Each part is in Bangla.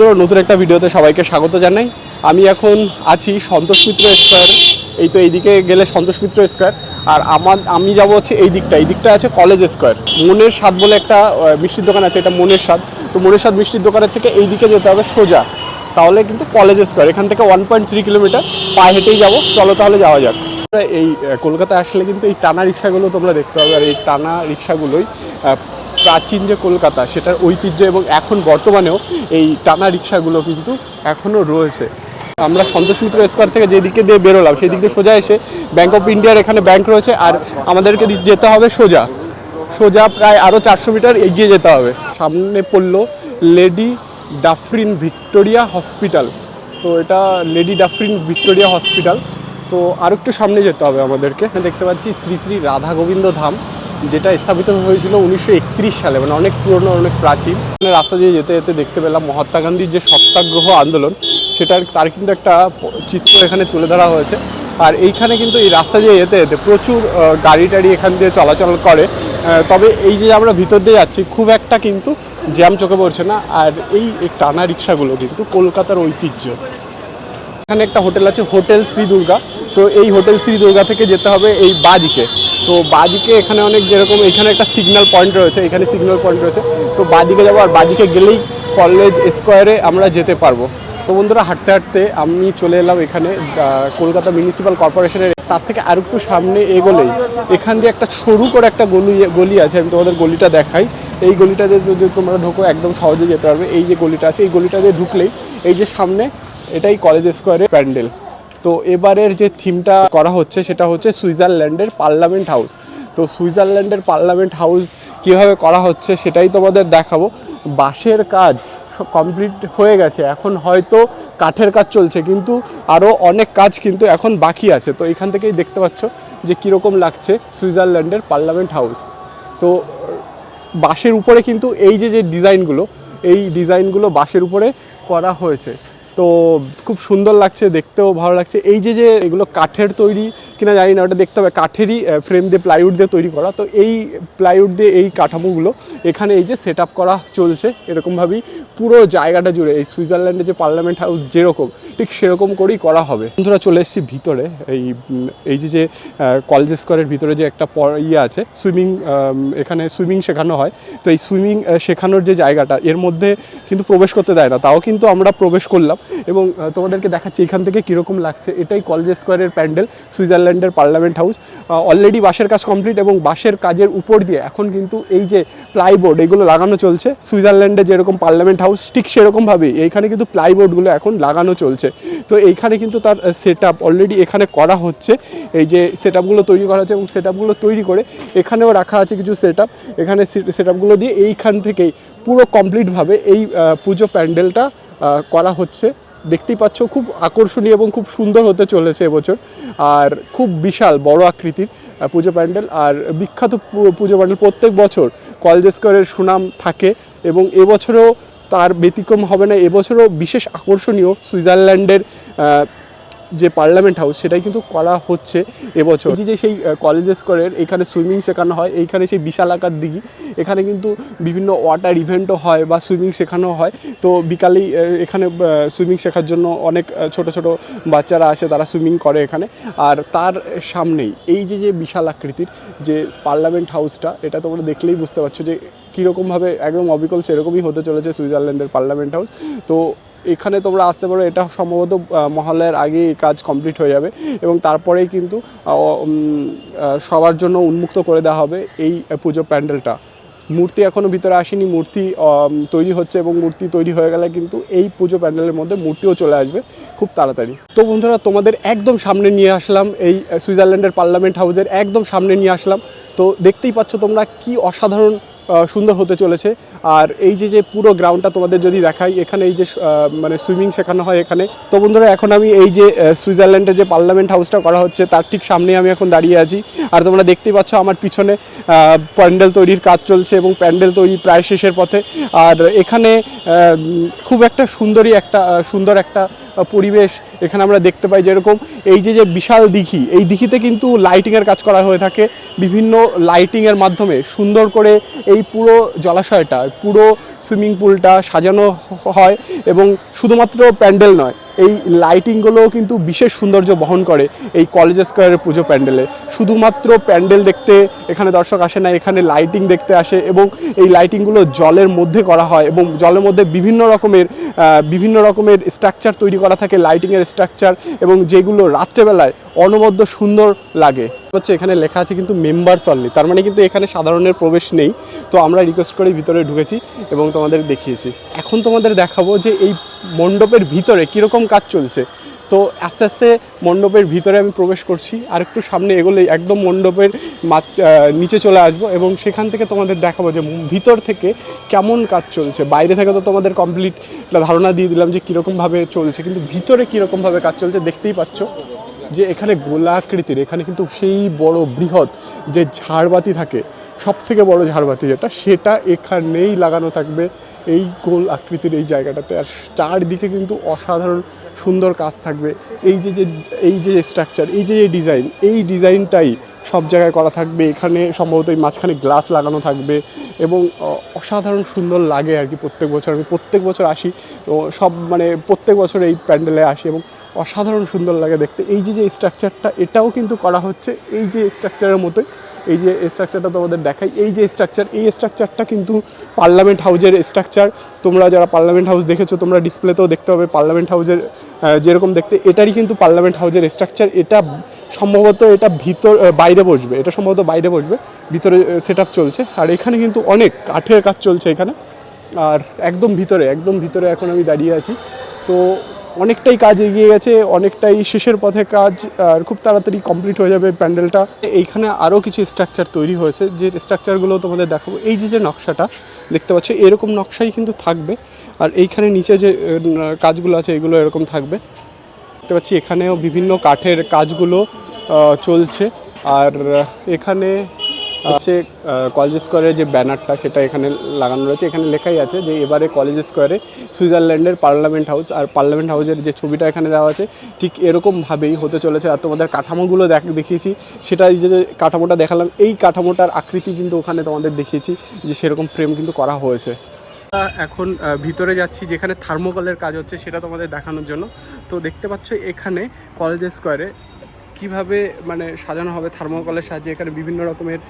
তো নতুন একটা ভিডিওতে সবাইকে স্বাগত জানাই। আমি এখন আছি সন্তোষ মিত্র স্কোয়ার। এই তো এইদিকে গেলে সন্তোষ মিত্র স্কোয়ার। আর আমার, আমি যাব হচ্ছে এই দিকটা। এই দিকটা আছে কলেজ স্কোয়ার। মনের স্বাদ বলে একটা মিষ্টির দোকান আছে, এটা মনের স্বাদ। তো মনের স্বাদ মিষ্টির দোকানের থেকে এই দিকে যেতে হবে সোজা। তাহলে কিন্তু কলেজ স্কোয়ার। এখান থেকে ওয়ান পয়েন্ট থ্রি কিলোমিটার পায়ে হেঁটেই যাব। চলো তাহলে যাওয়া যাক। এই কলকাতায় আসলে কিন্তু এই টানা রিক্সাগুলো তোমরা দেখতে পাবে। আর এই টানা রিক্সাগুলোই প্রাচীন যে কলকাতা, সেটার ঐতিহ্য এবং এখন বর্তমানেও এই টানা রিক্সাগুলো কিন্তু এখনও রয়েছে। আমরা সন্তোষ মিত্র স্কোয়ার থেকে যেদিকে দিয়ে বেরোলাম, সেই দিক দিয়ে সোজা এসে ব্যাংক অফ ইন্ডিয়ার এখানে ব্যাংক রয়েছে আর আমাদেরকে যেতে হবে সোজা। সোজা প্রায় আরও চারশো মিটার এগিয়ে যেতে হবে। সামনে পড়ল লেডি ডাফরিন ভিক্টোরিয়া হসপিটাল তো এটা লেডি ডাফরিন ভিক্টোরিয়া হসপিটাল তো আর একটু সামনে যেতে হবে আমাদেরকে। দেখতে পাচ্ছি শ্রী শ্রী রাধা গোবিন্দ ধাম। যেটা স্থাপিত হয়েছিল উনিশশো একত্রিশ সালে মানে অনেক পুরনো, অনেক প্রাচীন। এখানে রাস্তা দিয়ে যেতে যেতে দেখতে পেলাম মহাত্মা গান্ধীর যে সত্যাগ্রহ আন্দোলন, সেটার তার কিন্তু একটা চিত্র এখানে তুলে ধরা হয়েছে। আর এইখানে কিন্তু এই রাস্তা দিয়ে যেতে যেতে প্রচুর গাড়ি টাড়ি এখান দিয়ে চলাচল করে। তবে এই যে আমরা ভিতর দিয়ে যাচ্ছি, খুব একটা কিন্তু জ্যাম চোখে পড়ছে না। আর এই এই টানা রিক্সাগুলো কিন্তু কলকাতার ঐতিহ্য। এখানে একটা হোটেল আছে, হোটেল শ্রী দুর্গা তো এই হোটেল শ্রী দুর্গা থেকে যেতে হবে এই বাদিকে। তো বাদিকে এখানে অনেক যেরকম, এখানে একটা সিগন্যাল পয়েন্ট রয়েছে, এখানে সিগন্যাল পয়েন্ট রয়েছে। তো বাদিকে যাব আর বাদিকে গেলেই কলেজ স্কোয়ারে আমরা যেতে পারব। তো বন্ধুরা, হাঁটতে হাঁটতে আমি চলে এলাম এখানে কলকাতা মিউনিসিপ্যাল কর্পোরেশনের তার থেকে আর একটু সামনে এগোলেই, এখান দিয়ে একটা সরু করে একটা গলি গলি আছে, আমি তোমাদের গলিটা দেখাই। এই গলিটাতে যদি তোমরা ঢোকো, একদম সহজে যেতে পারবে। এই যে গলিটা আছে, এই গলিটা দিয়ে ঢুকলেই, এই যে সামনে, এটাই কলেজ স্কোয়ারের প্যান্ডেল। তো এবারের যে থিমটা করা হচ্ছে সেটা হচ্ছে সুইজারল্যান্ডের পার্লামেন্ট হাউস। তো সুইজারল্যান্ডের পার্লামেন্ট হাউস কীভাবে করা হচ্ছে সেটাই তোমাদের দেখাবো। বাঁশের কাজ কমপ্লিট হয়ে গেছে, এখন হয়তো কাঠের কাজ চলছে, কিন্তু আরও অনেক কাজ কিন্তু এখন বাকি আছে। তো এখান থেকেই দেখতে পাচ্ছ যে কীরকম লাগছে সুইজারল্যান্ডের পার্লামেন্ট হাউস। তো বাঁশের উপরে কিন্তু এই যে যে ডিজাইনগুলো, এই ডিজাইনগুলো বাঁশের উপরে করা হয়েছে। তো খুব সুন্দর লাগছে, দেখতেও ভালো লাগছে। এই যে যে এগুলো কাঠের তৈরি কিনা জানি না, ওটা দেখতে হবে। কাঠেরই ফ্রেম দিয়ে প্লাইউড দিয়ে তৈরি করা। তো এই প্লাইউড দিয়ে এই কাঠামোগুলো এখানে এই যে সেট করা চলছে, এরকমভাবেই পুরো জায়গাটা জুড়ে। এই সুইজারল্যান্ডে যে পার্লামেন্ট হাউস যেরকম, ঠিক সেরকম করেই করা হবে। বন্ধুরা, চলে এসেছি ভিতরে। এই এই যে যে কলেজ স্কোয়ারের ভিতরে যে একটা ইয়ে আছে সুইমিং এখানে সুইমিং শেখানো হয়। তো এই সুইমিং শেখানোর যে জায়গাটা, এর মধ্যে কিন্তু প্রবেশ করতে দেয় না। তাও কিন্তু আমরা প্রবেশ করলাম। এবং তোমাদেরকে দেখাচ্ছি এখান থেকে কীরকম লাগছে। এটাই কলেজ স্কোয়ারের প্যান্ডেল, সুইজারল্যান্ডের পার্লামেন্ট হাউস। অলরেডি বাঁশের কাজ কমপ্লিট এবং বাঁশের কাজের উপর দিয়ে এখন কিন্তু এই যে প্লাইবোর্ড এগুলো লাগানো চলছে, সুইজারল্যান্ডে যেরকম পার্লামেন্ট হাউস, ঠিক সেরকমভাবেই এইখানে কিন্তু প্লাইবোর্ডগুলো এখন লাগানো চলছে। তো এইখানে কিন্তু তার সেট আপ অলরেডি এখানে করা হচ্ছে। এই যে সেট তৈরি করা হচ্ছে এবং সেট তৈরি করে এখানেও রাখা আছে কিছু সেট এখানে সেট দিয়ে এইখান থেকেই পুরো কমপ্লিটভাবে এই পুজো প্যান্ডেলটা করা হচ্ছে। দেখতেই পাচ্ছ, খুব আকর্ষণীয় এবং খুব সুন্দর হতে চলেছে এবছর। আর খুব বিশাল, বড় আকৃতির পুজো প্যান্ডেল। আর বিখ্যাত পুজো প্যান্ডেল প্রত্যেক বছর কলজেস্করের সুনাম থাকে এবং এবছরও তার ব্যতিক্রম হবে না। এবছরও বিশেষ আকর্ষণীয় সুইজারল্যান্ডের যে পার্লামেন্ট হাউস, সেটাই কিন্তু করা হচ্ছে এবছর। যে সেই কলেজ স্কোয়ারের এখানে সুইমিং শেখানো হয়, এইখানে সেই বিশাল আকার দিঘি, এখানে কিন্তু বিভিন্ন ওয়াটার ইভেন্টও হয় বা সুইমিং শেখানো হয়। তো বিকালেই এখানে সুইমিং শেখার জন্য অনেক ছোট ছোট বাচ্চারা আসে, তারা সুইমিং করে এখানে। আর তার সামনেই, এই যে যে বিশাল আকৃতির যে পার্লামেন্ট হাউসটা, এটা তোমরা দেখলেই বুঝতে পারছ যে কীরকমভাবে একদম অবিকল সেরকমই হতে চলেছে সুইজারল্যান্ডের পার্লামেন্ট হাউস। তো এখানে তোমরা আসতে পারো, এটা সম্ভবত মহালয়ার আগে কাজ কমপ্লিট হয়ে যাবে এবং তারপরেই কিন্তু সবার জন্য উন্মুক্ত করে দেওয়া হবে এই পুজো প্যান্ডেলটা। মূর্তি এখনও ভিতরে আসেনি, মূর্তি তৈরি হচ্ছে এবং মূর্তি তৈরি হয়ে গেলে কিন্তু এই পুজো প্যান্ডেলের মধ্যে মূর্তিও চলে আসবে খুব তাড়াতাড়ি। তো বন্ধুরা, তোমাদের একদম সামনে নিয়ে আসলাম এই সুইজারল্যান্ডের পার্লামেন্ট হাউসের একদম সামনে নিয়ে আসলাম। তো দেখতেই পাচ্ছ তোমরা কি অসাধারণ সুন্দর হতে চলেছে। আর এই যে যে পুরো গ্রাউন্ডটা তোমাদের যদি দেখাই, এখানে এই যে মানে সুইমিং শেখানো হয় এখানে। তো বন্ধুরা, এখন আমি এই যে সুইজারল্যান্ডের যে পার্লামেন্ট হাউসটা করা হচ্ছে, তার ঠিক সামনে আমি এখন দাঁড়িয়ে আছি। আর তোমরা দেখতেই পাচ্ছ আমার পিছনে প্যান্ডেল তৈরির কাজ চলছে এবং প্যান্ডেল তৈরি প্রায় শেষের পথে। আর এখানে খুব একটা সুন্দরই একটা সুন্দর একটা পরিবেশ, এখানে আমরা দেখতে পাই যেরকম এই যে যে বিশাল দিঘি, এই দিঘিতে কিন্তু লাইটিংয়ের কাজ করা হয়ে থাকে। বিভিন্ন লাইটিংয়ের মাধ্যমে সুন্দর করে এই পুরো জলাশয়টা, পুরো সুইমিং পুলটা সাজানো হয় এবং শুধুমাত্র প্যান্ডেল নয়, এই লাইটিংগুলোও কিন্তু বিশেষ সৌন্দর্য বহন করে এই কলেজ স্কোয়ারের পুজো প্যান্ডেলে। শুধুমাত্র প্যান্ডেল দেখতে এখানে দর্শক আসে না, এখানে লাইটিং দেখতে আসে এবং এই লাইটিংগুলো জলের মধ্যে করা হয় এবং জলের মধ্যে বিভিন্ন রকমের বিভিন্ন রকমের স্ট্রাকচার তৈরি করা থাকে লাইটিংয়ের স্ট্রাকচার এবং যেগুলো রাত্রেবেলায় অনবদ্য সুন্দর লাগে। হচ্ছে এখানে লেখা আছে কিন্তু মেম্বার্স অনলি তার মানে কিন্তু এখানে সাধারণের প্রবেশ নেই। তো আমরা রিকোয়েস্ট করে ভিতরে ঢুকেছি এবং তোমাদের দেখিয়েছি। এখন তোমাদের দেখাবো যে এই মণ্ডপের ভিতরে কীরকম কাজ চলছে। তো আস্তে আস্তে মণ্ডপের ভিতরে আমি প্রবেশ করছি, আর একটু সামনে এগোলে একদম মণ্ডপের নিচে চলে আসব এবং সেখান থেকে তোমাদের দেখাবো যে ভিতর থেকে কেমন কাজ চলছে। বাইরে থেকে তো তোমাদের কমপ্লিট ধারণা দিয়ে দিলাম যে কীরকমভাবে চলছে, কিন্তু ভিতরে কীরকমভাবে কাজ চলছে দেখতেই পাচ্ছ। যে এখানে গোলাকৃতির, এখানে কিন্তু সেই বড় বৃহৎ যে ঝাড়বাতি থাকে সব থেকে বড় ঝাড়বাতি যেটা, সেটা এখানেই লাগানো থাকবে এই গোল আকৃতির এই জায়গাটাতে। আর চারদিকে কিন্তু অসাধারণ সুন্দর কাজ থাকবে। এই যে যে, এই যে স্ট্রাকচার এই যে যে ডিজাইন এই ডিজাইনটাই সব জায়গায় করা থাকবে। এখানে সম্ভবত এই মাঝখানে গ্লাস লাগানো থাকবে এবং অসাধারণ সুন্দর লাগে আর কি প্রত্যেক বছর। আমি প্রত্যেক বছর আসি, তো সব মানে প্রত্যেক বছর এই প্যান্ডেলে আসি এবং অসাধারণ সুন্দর লাগে দেখতে। এই যে যে স্ট্রাকচারটা এটাও কিন্তু করা হচ্ছে। এই যে স্ট্রাকচারের মতোই এই যে স্ট্রাকচারটা তোমাদের দেখাই, এই যে স্ট্রাকচার এই স্ট্রাকচারটা কিন্তু পার্লামেন্ট হাউজের স্ট্রাকচার তোমরা যারা পার্লামেন্ট হাউস দেখেছ, তোমরা ডিসপ্লেতেও দেখতে পাবে পার্লামেন্ট হাউজের যেরকম দেখতে, এটারই কিন্তু পার্লামেন্ট হাউজের স্ট্রাকচার এটা সম্ভবত এটা ভিতর বাইরে বসবে, এটা সম্ভবত বাইরে বসবে, ভিতরে সেট চলছে। আর এখানে কিন্তু অনেক কাঠের কাজ চলছে এখানে। আর একদম ভিতরে একদম ভিতরে এখন আমি দাঁড়িয়ে আছি। তো অনেকটাই কাজ এগিয়ে গেছে, অনেকটাই শেষের পথে কাজ, আর খুব তাড়াতাড়ি কমপ্লিট হয়ে যাবে প্যান্ডেলটা। এইখানে আরও কিছু স্ট্রাকচার তৈরি হয়েছে, যে স্ট্রাকচারগুলো তোমাদের দেখাবো। এই যে যে নকশাটা, দেখতে পাচ্ছ, এরকম নকশাই কিন্তু থাকবে। আর এইখানে নিচে যে কাজগুলো আছে, এগুলো এরকম থাকবে। দেখতে পাচ্ছি, এখানেও বিভিন্ন কাঠের কাজগুলো চলছে। আর এখানে হচ্ছে কলেজ স্কোয়ারের যে ব্যানারটা, সেটা এখানে লাগানো রয়েছে। এখানে লেখাই আছে যে, এবারে কলেজ স্কোয়ারে সুইজারল্যান্ডের পার্লামেন্ট হাউস, আর পার্লামেন্ট হাউসের যে ছবিটা এখানে দেওয়া আছে, ঠিক এরকমভাবেই হতে চলেছে। আর তোমাদের কাঠামোগুলো দেখ, দেখিয়েছি। সেটা যে কাঠামোটা দেখালাম, এই কাঠামোটার আকৃতি কিন্তু ওখানে তোমাদের দেখিয়েছি যে, সেরকম ফ্রেম কিন্তু করা হয়েছে। এখন ভিতরে যাচ্ছি, যেখানে থার্মোকলের কাজ হচ্ছে, সেটা তোমাদের দেখানোর জন্য। তো দেখতে পাচ্ছ, এখানে কলেজ স্কোয়ারে কীভাবে মানে সাজানো হবে থার্মোকলের সাহায্যে? এখানে বিভিন্ন রকমের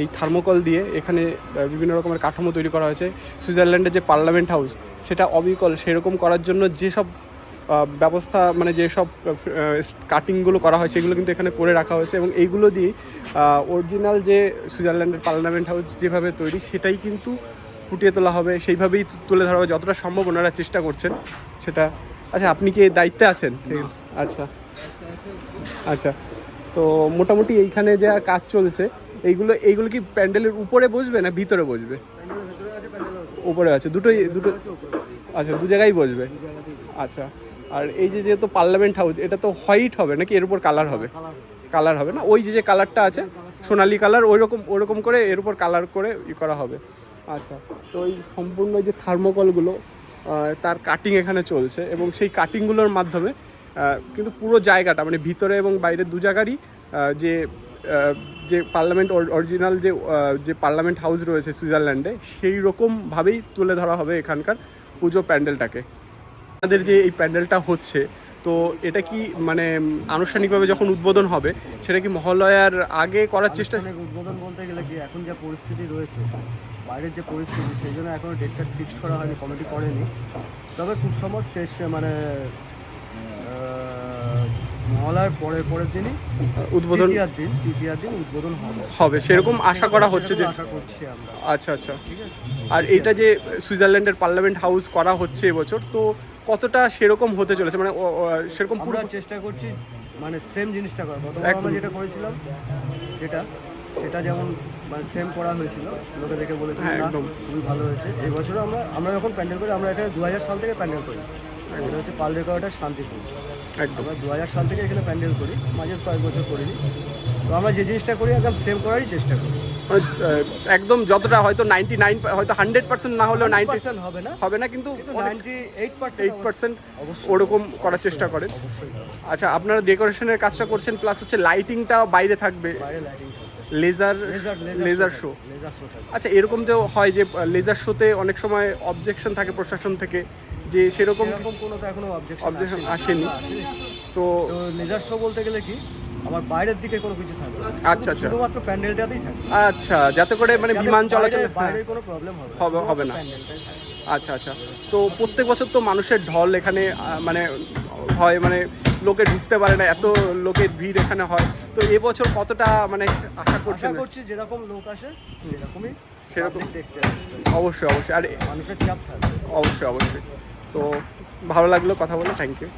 এই থার্মোকল দিয়ে এখানে বিভিন্ন রকমের কাঠামো তৈরি করা হয়েছে। সুইজারল্যান্ডের যে পার্লামেন্ট হাউস সেটা অবিকল সেরকম করার জন্য যেসব ব্যবস্থা মানে যেসব কাটিংগুলো করা হয় সেগুলো কিন্তু এখানে করে রাখা হয়েছে এবং এইগুলো দিয়ে অরিজিনাল যে সুইজারল্যান্ডের পার্লামেন্ট হাউস যেভাবে তৈরি সেটাই কিন্তু ফুটিয়ে তোলা হবে। সেইভাবেই তুলে ধরা হবে। যতটা সম্ভব ওনারা চেষ্টা করছেন সেটা। আচ্ছা আপনি কি দায়িত্বে আছেন? আচ্ছা। আচ্ছা তো মোটামুটি এইখানে যা কাজ চলছে, এইগুলো এইগুলো কি প্যান্ডেলের উপরে বসবে না ভিতরে বসবে? উপরে আছে, দুটোই, দুটো আচ্ছা দু জায়গায় বসবে। আচ্ছা আর এই যে যেহেতু পার্লামেন্ট হাউস, এটা তো হোয়াইট হবে নাকি? এর উপর কালার হবে? কালার হবে না? ওই যে যে কালারটা আছে, সোনালি কালার ওই রকম ওরকম করে এর উপর কালার করে ই করা হবে। আচ্ছা তো এই সম্পূর্ণ যে থার্মোকলগুলো তার কাটিং এখানে চলছে এবং সেই কাটিংগুলোর মাধ্যমে কিন্তু পুরো জায়গাটা মানে ভিতরে এবং বাইরে দু জায়গারই যে যে পার্লামেন্ট অরিজিনাল যে যে পার্লামেন্ট হাউস রয়েছে সুইজারল্যান্ডে, সেই রকমভাবেই তুলে ধরা হবে এখানকার পুজো প্যান্ডেলটাকে। আমাদের যে এই প্যান্ডেলটা হচ্ছে, তো এটা কি মানে আনুষ্ঠানিকভাবে যখন উদ্বোধন হবে, সেটা কি মহালয়ার আগে করার চেষ্টা উদ্বোধন বলতে গেলে কি, এখন যা পরিস্থিতি রয়েছে, বাইরের যে পরিস্থিতি, সেই জন্য এখনও ডেটটা ফিক্সড করা হয়নি কমিটি করেনি। তবে খুব টেস্ট মানে আহ, মহালয়ার পরের পরের দিনই উদ্বোধন তৃতীয়ার দিন তৃতীয়ার দিন উদ্বোধন হবে। হবে। সেরকম আশা করা হচ্ছে যে আশা করছি আমরা। আচ্ছা আচ্ছা। ঠিক আছে? আর এটা যে সুইজারল্যান্ডের পার্লামেন্ট হাউস করা হচ্ছে এবছর তো কতটা সেরকম হতে চলেছে? মানে ও- ও, সেরকম পুরো আমরা চেষ্টা করছি মানে সেম জিনিসটা করার। গতবার একদম। আমরা যেটা করেছিলাম যেটা সেটা যেমন মানে সেম করা হয়েছিল লোকে দেখে বলেছিল হ্যাঁ, না একদম। খুবই ভালো হয়েছে। এই বছরও আমরা আমরা যখন প্যান্ডেল করি আমরা এখানে দু হাজার সাল থেকে প্যান্ডেল করি। এটা হচ্ছে পাল রেকর্ডের শান্তিপুর। একদম আমরা দু হাজার সাল থেকে এখানে প্যান্ডেল করি মাঝে কয়েক বছর করিনি। তো আমরা যে জিনিসটা করি একদম সেভ করারই চেষ্টা করি। একদম যতটা হয়তো নাইনটি নাইন হয়তো হান্ড্রেড পার্সেন্ট না হলেও নাইনটি পার্সেন্ট হবে না। হবে না কিন্তু ninety eight percent eight percent ওরকম করার চেষ্টা করেন। আচ্ছা আপনারা ডেকোরেশনের কাজটা করছেন প্লাস হচ্ছে লাইটিংটা বাইরে থাকবে। বাইরে লাইটিং থাকবে লেজার লেজার শো আচ্ছা এরকম যে হয় যে লেজার শোতে অনেক সময় অবজেকশন থাকে প্রশাসন থেকে যে সেরকম কোনো তো এখনও অবজেকশন আসেনি। তো তো লেজার শো বলতে গেলে কি আমার বাইরের দিকে কোনো কিছু থাকবে। আচ্ছা, আচ্ছা। শুধুমাত্র প্যান্ডেলটাতেই থাকবে আচ্ছা যাতে করে মানে বিমান চলাচল বাইরে- বাইরে কোনো প্রবলেম। হবে- হবে না। আচ্ছা আচ্ছা তো প্রত্যেক বছর তো মানুষের ঢল এখানে মানে হয় মানে লোকে ঢুকতে পারে না এত লোকের ভিড় এখানে হয়। তো এবছর কতটা মানে আশা আশা করছেন? করছি যেরকম লোক আসে সেরকমই সেরকম- দেখতে। অবশ্যই অবশ্যই। আর মানুষের চাপ থাকবে। অবশ্যই অবশ্যই। তো ভালো লাগল কথা বলে থ্যাংক ইউ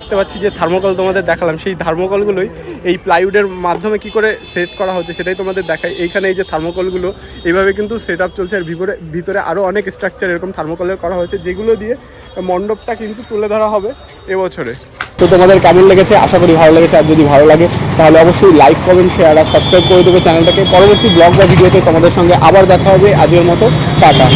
দেখতে পাচ্ছি যে থার্মোকল তোমাদের দেখালাম সেই থার্মোকলগুলোই এই প্লাইউডের মাধ্যমে কি করে সেট করা হচ্ছে সেটাই তোমাদের দেখাই। এইখানে এই যে থার্মোকলগুলো এইভাবে কিন্তু সেট আপ চলছে। আর ভিতরে ভিতরে আরও অনেক স্ট্রাকচার এরকম থার্মোকলের করা হয়েছে যেগুলো দিয়ে মণ্ডপটা কিন্তু তুলে ধরা হবে এবছরে। তো তোমাদের কেমন লেগেছে? আশা করি ভালো লেগেছে। আর যদি ভালো লাগে, তাহলে অবশ্যই লাইক কমেন্ট শেয়ার আর সাবস্ক্রাইব করে দেবে চ্যানেলটাকে পরবর্তী ব্লগ বা ভিডিওতে তোমাদের সঙ্গে আবার দেখা হবে। আজকের মতো, টাটা।